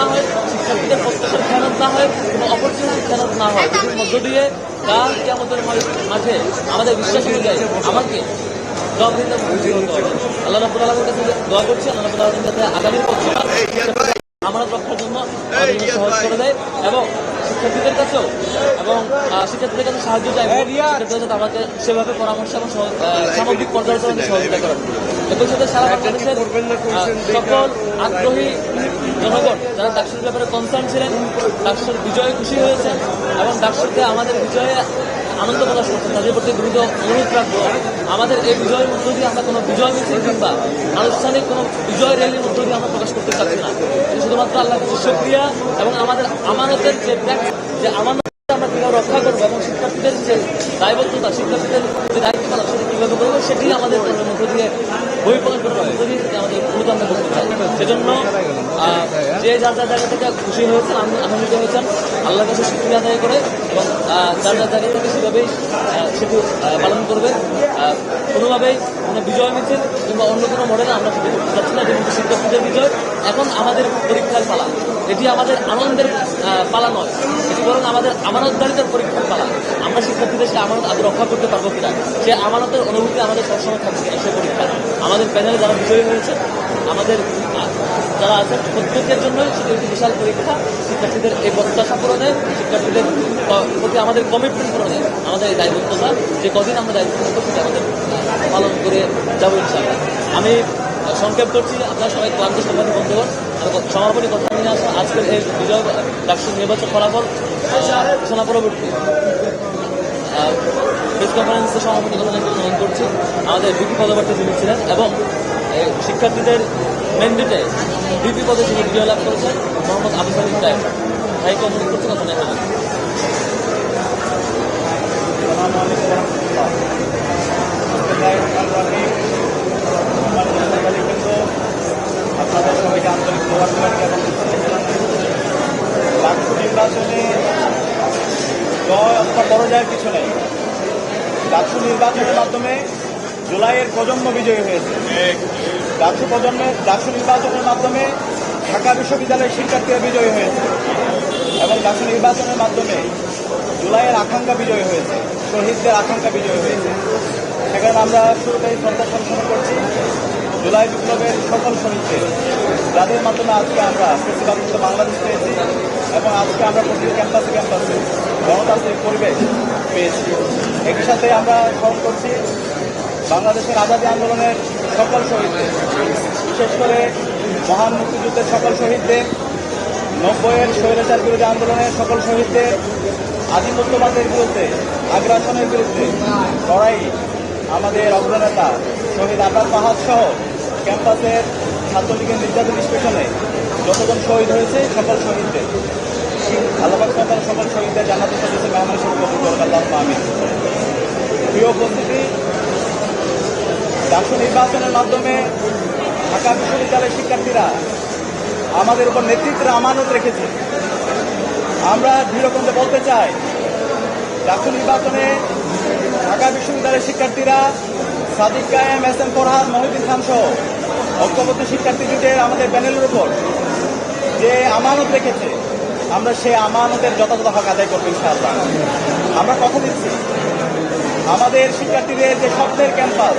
না হয় শিক্ষার্থীদের প্রত্যাশার খেয়ানত না হয় কোনো অপরচুনিটির খেয়ানত না হয়। এটির মধ্য দিয়ে কাল কি আমাদের মাঝে আমাদের বিশ্বাস অনুযায়ী আমাকে আল্লাহ রাবুল আলমের কাছে দোয়া করছি আল্লাহ রাবুল আলমের কাছে আগামীর পক্ষে আমানত রক্ষার জন্য জন্য সহজ করে দেয় এবং শিক্ষার্থীদের কাছেও এবং শিক্ষার্থীদের কাছে সাহায্য চাই শিক্ষার্থীদের সাথে আমাকে সেভাবে পরামর্শ এবং আহ, সামগ্রিক পর্যালোচনাতে সহযোগিতা করেন। একই সাথে সারা বাংলাদেশের আহ, সকল আগ্রহী জনগণ যারা ডাকসুর ব্যাপারে কনসার্ন ছিলেন ডাকসুর বিজয়ে খুশি হয়েছেন এবং ডাকসুরকে আমাদের বিজয়ে আনন্দ প্রকাশ করছেন তাদের প্রতি দ্রুত অনুরোধ রাখব। আমাদের এই বিজয়ের মধ্য দিয়ে আমরা কোনো বিজয় মিছিল কিংবা আনুষ্ঠানিক কোনো বিজয় র্যালির মধ্য দিয়ে আমরা প্রকাশ করতে চাচ্ছি না। শুধুমাত্র আল্লাহ সুক্রিয়া এবং আমাদের আমানতের যে ট্যাক্স যে আমার আমরা কীভাবে রক্ষা করব এবং শিক্ষার্থীদের যে দায়বদ্ধতা, শিক্ষার্থীদের যে দায়িত্ব পালন সেটা কীভাবে করব সেটি আমাদের মধ্য দিয়ে বই প্রকাশ করার মধ্য দিয়ে আমাদের আমরা করতে চাই সেজন্য যে যার যার জায়গা থেকে খুশি হয়েছেন, আমি আনন্দিত হয়েছেন। আল্লাহর কাছে শুক্রিয়া আদায় করে এবং যার যার জায়গা থেকে সেভাবেই সেটি পালন করবে। কোনোভাবেই মানে বিজয় মিছিল কিংবা অন্য কোনো মডেলে আমরা সেটি করতে চাচ্ছি না যেহেতু শিক্ষার্থীদের বিজয়। এখন আমাদের পরীক্ষার পালা। এটি আমাদের আনন্দের পালা নয়। এটি বরং আমাদের আমানতদারিতার পরীক্ষার পালা। আমরা শিক্ষার্থীদের সে আমানত আগে রক্ষা করতে পারব কিনা? সে আমানতের অনুভূতি আমাদের সবসময় থাকছে সে পরীক্ষায় আমাদের প্যানেলে যারা বিজয়ী হয়েছে, আমাদের আহ, যারা আছেন প্রত্যেকের জন্যই সেটি একটি বিশাল পরীক্ষা। শিক্ষার্থীদের এই প্রত্যাশা পূরণে শিক্ষার্থীদের প্রতি আমাদের কমিটমেন্ট পূরণে আমাদের এই দায়বদ্ধতা যে কদিন আমরা থাকব সেটা আমাদের পালন করে যাব ইনশাআল্লাহ। আমি সংক্ষেপ করছি আপনারা সবাই ক্লান্ত সাংবাদিক বন্ধুগণ। সমাপনী কথা নিয়ে আসব। আজকের এই বিজয় ডাকসুর নির্বাচন ফলাফল ঘোষণা পরবর্তী। প্রেস কনফারেন্সে সমাপনী কথা গ্রহণ করছি। আমাদের বিপি পদপ্রার্থী যিনি ছিলেন এবং শিক্ষার্থীদের ম্যান্ডেটে বিপি পদে যিনি বিজয় লাভ করেছেন, মোহাম্মদ আবু সালিম টাইম ভাইকে অনুরোধ করছি কথা হবে আপনাদের সবাইকে আন্তরিক কিছু নেই নির্বাচনের মাধ্যমে জুলাইয়ের প্রজন্ম বিজয়ী হয়েছে। ডাকসু প্রজন্মের ডাকসু নির্বাচনের মাধ্যমে ঢাকা বিশ্ববিদ্যালয়ের শিক্ষার্থীরা বিজয়ী হয়েছে। এবং ডাকসু নির্বাচনের মাধ্যমে জুলাইয়ের আকাঙ্ক্ষা বিজয়ী হয়েছে। শহীদদের আকাঙ্ক্ষা বিজয়ী হয়েছে। সেখানে আমরা শুরুতেই শ্রদ্ধা সম্পন্ন করছি। জুলাই বিপ্লবের সকল শহীদদের যাদের মাধ্যমে আজকে আমরা মুক্ত বাংলাদেশ পেয়েছি এবং আজকে আমরা প্রতিটি ক্যাম্পাসে ক্যাম্পাসে গণতান্ত্রিক পরিবেশ পেয়েছি। একই সাথে আমরা স্মরণ করছি বাংলাদেশের আজাদী আন্দোলনের সকল শহীদদের, বিশেষ করে মহান মুক্তিযুদ্ধের সকল শহীদদের, নব্বইয়ের স্বৈরাচার বিরোধী আন্দোলনের সকল শহীদদের, আধিপত্যবাদের বিরুদ্ধে, আগ্রাসনের বিরুদ্ধে লড়াই আমাদের অগ্রনেতা শহীদ আব্বাস পাহাদ সহ ক্যাম্পাসের ছাত্রলীগের নির্যাতন নিষ্পেষণে যতজন শহীদ হয়েছে সকল শহীদদের। আল্লাহ সকল শহীদদের জানাতে সদস্য মেহমান সরকার আমি প্রিয় উপস্থিতি ডাকসু নির্বাচনের মাধ্যমে ঢাকা বিশ্ববিদ্যালয়ের শিক্ষার্থীরা আমাদের উপর নেতৃত্বের আমানত রেখেছে। আমরা দৃঢ়কণ্ঠে বলতে চাই ডাকসু নির্বাচনে ঢাকা বিশ্ববিদ্যালয়ের শিক্ষার্থীরা সাদিক কায়েম, এস এম ফরহাদ, মহিউদ্দিন খান সহ ঐক্যবদ্ধ শিক্ষার্থী জুটের আমাদের প্যানেলের উপর যে আমানত রেখেছে, আমরা সেই আমানতের যথাযথ হক আদায় করব ইনশাআল্লাহ। আমরা কথা দিচ্ছি, আমাদের শিক্ষার্থীদের যে স্বপ্নের ক্যাম্পাস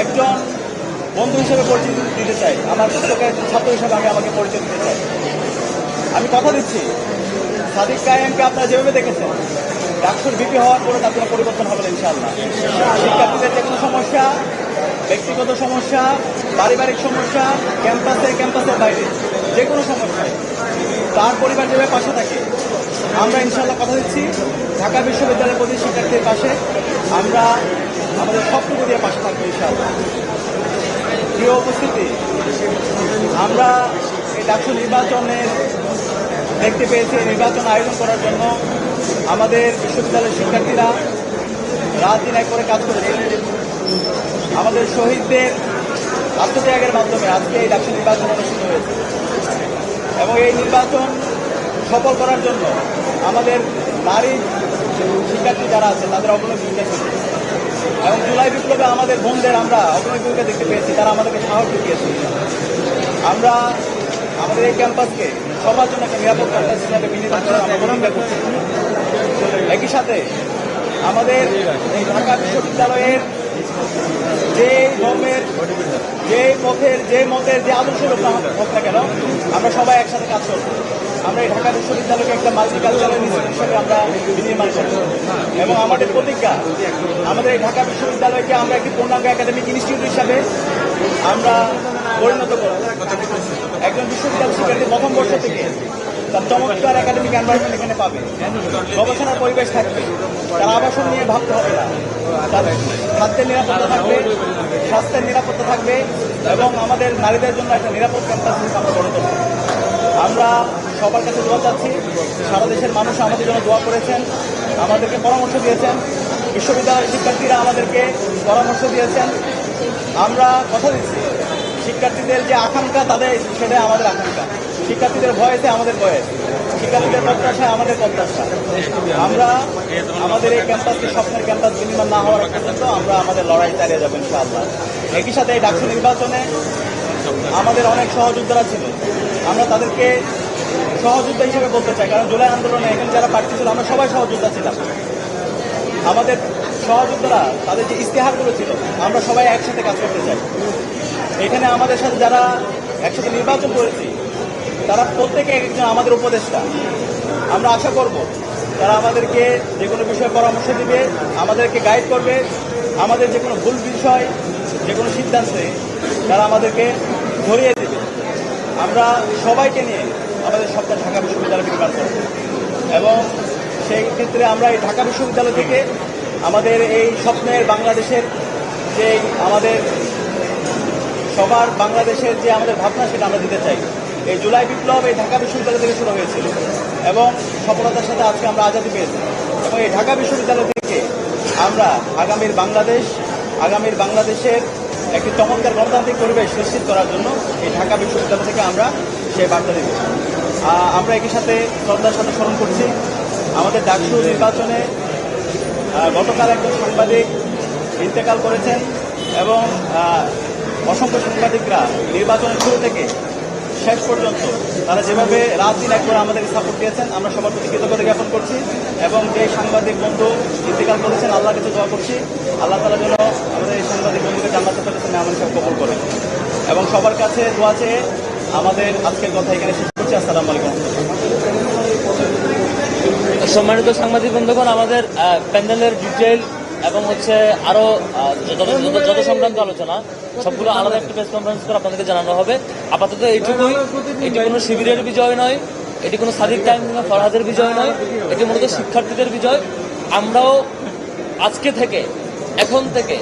একজন বন্ধু হিসেবে পরিচয় দিতে চাই। আমার পুস্তকের ছাত্র হিসেবে আমি আমাকে পরিচয় দিতে চাই। আমি কথা দিচ্ছি। সাদিক কায়েমকে আপনারা যেভাবে দেখেছেন ডাক্তার বিপি হওয়ার পরে তার কোনো পরিবর্তন হবে না, ইনশাআল্লাহ। শিক্ষার্থীদের যে কোনো সমস্যা, ব্যক্তিগত সমস্যা, পারিবারিক সমস্যা, ক্যাম্পাসে, ক্যাম্পাসের বাইরে, যে কোনো সমস্যায় তার পরিবার যেভাবে পাশে থাকে, আমরা ইনশাআল্লাহ কথা দিচ্ছি। ঢাকা বিশ্ববিদ্যালয়ের প্রতি শিক্ষার্থীর পাশে আমরা আমাদের সবটুকু দিয়ে পাশে থাকব প্রিয় উপস্থিতি, আমরা এই ডাকসু নির্বাচনের দেখতে পেয়েছি নির্বাচন আয়োজন করার জন্য আমাদের বিশ্ববিদ্যালয়ের শিক্ষার্থীরা রাত দিন এক করে কাজ করেছে আমাদের শহীদদের আত্মত্যাগের মাধ্যমে আজকে এই ডাকসু নির্বাচন অনুষ্ঠিত হয়েছে। এবং এই নির্বাচন সফল করার জন্য আমাদের নারী শিক্ষার্থী যারা আছে, তাদের ছিল এবং জুলাই বিপ্লবে আমাদের বোনদের আমরা অগ্রণী ভূমিকা দেখতে পেয়েছি, তারা আমাদেরকে সাহস জুগিয়েছে। আমরা আমাদের এই ক্যাম্পাসকে সবার জন্য একটা ক্যাম্পাস হিসাবে বিনিয়োগ করে করছি। একই সাথে আমাদের এই ঢাকা বিশ্ববিদ্যালয়ের যে ধর্মের, যে পথের, যে মতের যে আদর্শ লোক না হোক না কেন আমরা সবাই একসাথে কাজ করব। আমরা ঢাকা বিশ্ববিদ্যালয়কে একটা মাল্টিকালচারাল ইনস্টিটিউট হিসেবে আমরা বিনির্মাণ করব এবং আমাদের প্রতিজ্ঞা, আমাদের এই ঢাকা বিশ্ববিদ্যালয়কে আমরা একটি পূর্ণাঙ্গ একাডেমিক ইনস্টিটিউট হিসাবে আমরা পরিণত করব। একজন বিশ্ববিদ্যালয় শিক্ষার্থী প্রথম বর্ষ থেকে তার চমৎকার একাডেমিক এনভায়রনমেন্ট এখানে পাবে। গবেষণার পরিবেশ থাকবে। তার আবাসন নিয়ে ভাবতে হবে না। তার খাদ্যের নিরাপত্তা থাকবে, স্বাস্থ্যের নিরাপত্তা থাকবে এবং আমাদের নারীদের জন্য একটা নিরাপদ ক্যাম্পাস আমরা গড়ে তুলব আমরা সবার কাছে দোয়া চাচ্ছি। সারা দেশের মানুষ আমাদের জন্য দোয়া করেছেন, আমাদেরকে পরামর্শ দিয়েছেন। বিশ্ববিদ্যালয়ের শিক্ষার্থীরা আমাদেরকে পরামর্শ দিয়েছেন। আমরা কথা দিচ্ছি, শিক্ষার্থীদের যে আকাঙ্ক্ষা, তাদের সেটাই আমাদের আকাঙ্ক্ষা। শিক্ষার্থীদের ভয়েসে আমাদের ভয়েস, শিক্ষার্থীদের প্রত্যাশায় আমাদের প্রত্যাশা। আমরা আমাদের এই ক্যাম্পাসকে স্বপ্নের ক্যাম্পাস বিনিময় না হওয়ার পর্যন্ত আমরা আমাদের লড়াই চালিয়ে যাব ইনশাআল্লাহ। একই সাথে এই ডাকসু নির্বাচনে আমাদের অনেক সহযোদ্ধারা ছিল। আমরা তাদেরকে সহযোদ্ধা হিসেবে বলতে চাই, কারণ জুলাই আন্দোলনে এখানে যারা প্রার্থী ছিল, আমরা সবাই সহযোদ্ধা ছিলাম। আমাদের সহযোদ্ধারা তাদের যে ইস্তেহারগুলো ছিল, আমরা সবাই একসাথে কাজ করতে চাই। এখানে আমাদের সাথে যারা একসাথে নির্বাচন করেছি, তারা প্রত্যেকে একজন আমাদের উপদেষ্টা। আমরা আশা করব তারা আমাদেরকে যে কোনো বিষয়ে পরামর্শ দিবে, আমাদেরকে গাইড করবে, আমাদের যে কোনো ভুল বিষয়, যে কোনো সিদ্ধান্তে তারা আমাদেরকে ধরিয়ে দেবে। আমরা সবাইকে নিয়ে আমাদের স্বপ্ন ঢাকা বিশ্ববিদ্যালয় নির্মাণ করব এবং সেই ক্ষেত্রে আমরা এই ঢাকা বিশ্ববিদ্যালয় থেকে আমাদের এই স্বপ্নের বাংলাদেশের যে আমাদের সবার বাংলাদেশের যে আমাদের ভাবনা সেটা আমরা দিতে চাই। এই জুলাই বিপ্লব এই ঢাকা বিশ্ববিদ্যালয় থেকে শুরু হয়েছিল এবং সফলতার সাথে আজকে আমরা আজাদি পেয়েছি। এবং এই ঢাকা বিশ্ববিদ্যালয় থেকে আমরা আগামীর বাংলাদেশ আগামীর বাংলাদেশের একটি চমৎকার গণতান্ত্রিক পরিবেশ নিশ্চিত করার জন্য এই ঢাকা বিশ্ববিদ্যালয় থেকে আমরা সেই বার্তা আহ, আমরা একই সাথে শ্রদ্ধার সাথে স্মরণ করছি। আমাদের ডাকসু নির্বাচনে গতকাল একজন সাংবাদিক ইন্তেকাল করেছেন এবং অসংখ্য সাংবাদিকরা নির্বাচনের শুরু থেকে শেষ পর্যন্ত তারা যেভাবে রাত দিন এক করে আমাদেরকে সাপোর্ট দিয়েছেন, আমরা সবার প্রতি কৃতজ্ঞতা জ্ঞাপন করছি এবং যে সাংবাদিক বন্ধু ইন্তেকাল করেছেন আল্লাহ কাছে দোয়া করছি। আল্লাহ তালা যেন আমাদের এই সাংবাদিক বন্ধুকে জান্নাতের কাছে মেহমান সব কবল করেন। এবং সবার কাছে দোয়া চেয়ে আমাদের আজকের কথা এখানে শেষ আসসালামু আলাইকুম। সম্মানিত সাংবাদিক বন্ধুগণ, আমাদের প্যান্ডেলের ডিটেল এবং হচ্ছে আরও যত, যত- যত সংক্রান্ত আলোচনা, সবগুলো আলাদা একটা প্রেস কনফারেন্স করে আপনাদেরকে জানানো হবে। আপাতত এইটুকুই। এটি কোনো শিবিরের বিজয় নয়, এটি কোনো সাদিক টাইম কিংবা ফরহাদের বিজয় নয়, এটি মূলত শিক্ষার্থীদের বিজয়। আমরাও আজকে থেকে, এখন থেকে,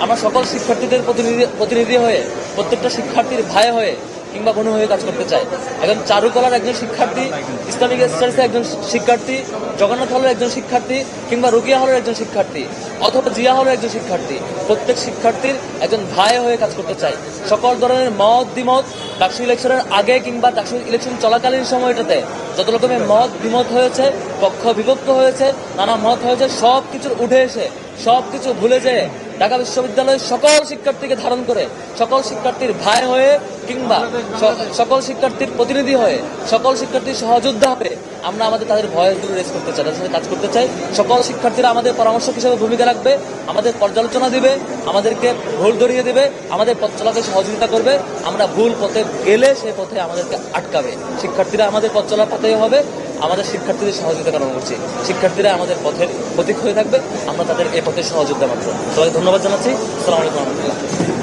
আমরা সকল শিক্ষার্থীদের প্রতিনিধি প্রতিনিধি হয়ে, প্রত্যেকটা শিক্ষার্থীর ভাই হয়ে কিংবা হয়ে কাজ করতে চায়। এখন চারুকলার একজন শিক্ষার্থী, ইসলামিক স্টাডিসে একজন শিক্ষার্থী, জগন্নাথ হলের একজন শিক্ষার্থী, কিংবা রুকিয়া হলের একজন শিক্ষার্থী, অথবা জিয়া হলের একজন শিক্ষার্থী, প্রত্যেক শিক্ষার্থীর একজন ভাই হয়ে কাজ করতে চায়। সকল ধরনের মত দ্বিমত ডাকসু ইলেকশনের আগে কিংবা ডাকসু ইলেকশন চলাকালীন সময়টাতে যত রকমের মত দ্বিমত হয়েছে, পক্ষ বিভক্ত হয়েছে, নানা মত হয়েছে সব কিছুর উঠে এসে সব কিছু ভুলে যেয়ে ঢাকা বিশ্ববিদ্যালয়ের সকল শিক্ষার্থীকে ধারণ করে, সকল শিক্ষার্থীর ভাই হয়ে কিংবা সকল শিক্ষার্থীর প্রতিনিধি হয়ে, সকল শিক্ষার্থীর সহযোদ্ধা হয়ে আমরা আমাদের তাদের ভয়েসগুলো রেস করতে চাই, তাদের সাথে কাজ করতে চাই। সকল শিক্ষার্থীরা আমাদের পরামর্শক হিসেবে ভূমিকা রাখবে, আমাদের পর্যালোচনা দিবে, আমাদেরকে ভুল ধরিয়ে দেবে, আমাদের পথ চলাতে সহযোগিতা করবে। আমরা ভুল পথে গেলে সে পথে আমাদেরকে আটকাবে। শিক্ষার্থীরা আমাদের পথ চলার পথে হবে, আমাদের শিক্ষার্থীদের সহযোগিতা কামনা করছি শিক্ষার্থীরা আমাদের পথের প্রতীক হয়ে থাকবে, আমরা তাদের এ পথে সহযোগিতা মাত্র সবাইকে ধন্যবাদ জানাচ্ছি। আসসালামু রহমতুল্লাহ